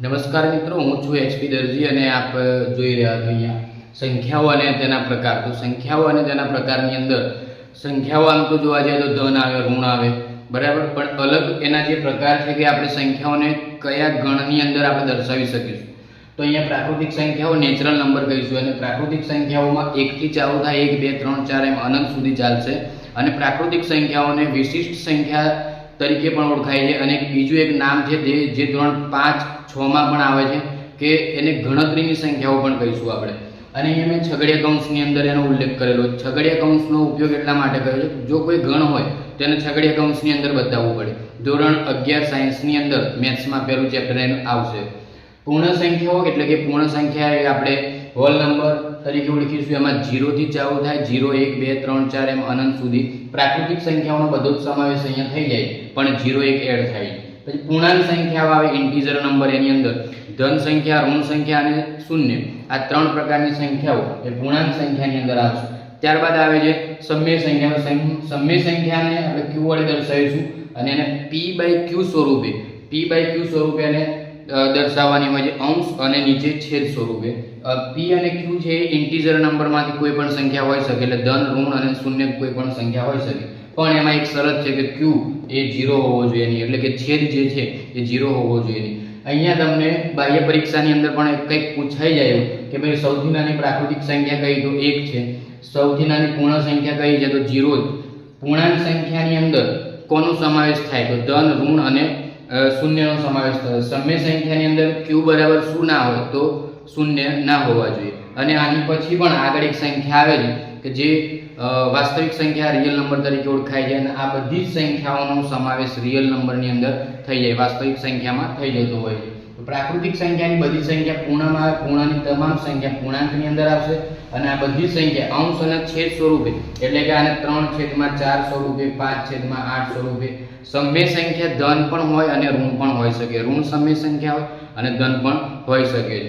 નમસ્કાર મિત્રો, હું છું એચપી દરજી અને આપ જોઈ રહ્યા છો અહીંયા સંખ્યાઓ અને તેના પ્રકાર. તો સંખ્યાઓ અને તેના પ્રકારની અંદર, સંખ્યાઓ આમ તો જોવા જઈએ તો ધન આવે, ઋણ આવે, બરાબર? પણ અલગ એના જે પ્રકાર છે કે આપણે સંખ્યાઓને કયા ગણની અંદર આપણે દર્શાવી શકીશું? તો અહીંયા પ્રાકૃતિક સંખ્યાઓ નેચરલ નંબર કહીશું અને પ્રાકૃતિક સંખ્યાઓમાં એકથી ચાલુ થાય, એક, બે, ત્રણ, ચાર એમ અનંત સુધી ચાલશે. અને પ્રાકૃતિક સંખ્યાઓને વિશિષ્ટ સંખ્યા તરીકે પણ ઓળખાય છે અને બીજું એક નામ છે જે જે ધોરણ પાંચ છમાં પણ આવે છે કે એને ગણતરીની સંખ્યાઓ પણ કહીશું આપણે. અને અહીંયા મેં છગડિયા કૌંસની અંદર એનો ઉલ્લેખ કરેલો. છગડીયા કૌંસનો ઉપયોગ એટલા માટે કર્યો છે જો કોઈ ગણ હોય, તો એને છગડિયા કૌંસની અંદર બતાવવું પડે. ધોરણ અગિયાર સાયન્સની અંદર મેથ્સમાં પહેલું ચેપ્ટર એનું આવશે. પૂર્ણ સંખ્યાઓ એટલે કે પૂર્ણ સંખ્યા એ આપણે હોલ નંબર તરીકે ઓળખીશું. એમાં જીરોથી ચાલુ થાય જીરો એક, બે, ત્રણ, ચાર, એમ અનંત સુધી પ્રાકૃતિક સંખ્યાઓનો બધો જ સમાવેશ અહીંયા થઈ જાય, પણ જીરો એક એડ થાય. પછી પૂર્ણાંક સંખ્યાઓ આવે ઇન્ટીજર નંબર એની અંદર. ધન સંખ્યા, ઋણ સંખ્યા અને શૂન્ય. આ ત્રણ પ્રકારની સંખ્યાઓ એ પૂર્ણાંક સંખ્યાની અંદર આવશે ત્યારબાદ આવે છે સમય સંખ્યા સમ- સમય સંખ્યાને આપણે ક્યુ વડે દર્શાવીશું અને એને પી બાય ક્યુ સ્વરૂપે પી બાય ક્યુ સ્વરૂપે એને દર્શાવવાની હોય છે. અંશ અને નીચે છેદ સ્વરૂપે. પી અને ક્યુ છે ઇન્ટીજર નંબરમાંથી કોઈ પણ સંખ્યા હોઈ શકે, એટલે ધન, ઋણ અને શૂન્ય કોઈ પણ સંખ્યા હોઈ શકે. પણ એમાં એક શરત છે કે ક્યુ એ ઝીરો હોવો જોઈએ નહીં, એટલે કે છેદ જે છે એ જીરો હોવો જોઈએ નહીં. અહીંયા તમને બાહ્ય પરીક્ષાની અંદર પણ કંઈક પૂછાઈ જાય કે ભાઈ સૌથી નાની પ્રાકૃતિક સંખ્યા કઈ? તો એક છે. સૌથી નાની પૂર્ણ સંખ્યા કઈ છે? તો જીરો જ. પૂર્ણાંક સંખ્યાની અંદર કોનો સમાવેશ થાય? તો ધન, ઋણ અને શૂન્યનો સમાવેશ થયો. સમય સંખ્યાની અંદર ક્યુ બરાબર શું ના હોય તો શૂન્ય ના હોવા જોઈએ. અને આની પછી પણ આગળ એક સંખ્યા આવે છે કે જે વાસ્તવિક સંખ્યા રિયલ નંબર તરીકે ઓળખાય છે અને આ બધી જ સંખ્યાઓનો સમાવેશ રિયલ નંબરની અંદર થઈ જાય, વાસ્તવિક સંખ્યામાં થઈ જતો હોય છે. પ્રાકૃતિક સંખ્યાની બધી સંખ્યા પૂર્ણમાં આવે, પૂર્ણની તમામ સંખ્યા પૂર્ણાંકની અંદર આવશે અને આ બધી સંખ્યા અંશ અને છેદ સ્વરૂપે, એટલે કે આને ત્રણ છેદમાં ચાર સ્વરૂપે, પાંચ છેદમાં આઠ સ્વરૂપે, સમય સંખ્યા ધન પણ હોય અને ઋણ પણ હોઈ શકે. ઋણ સમય સંખ્યા હોય અને ધન પણ હોઈ શકે છે.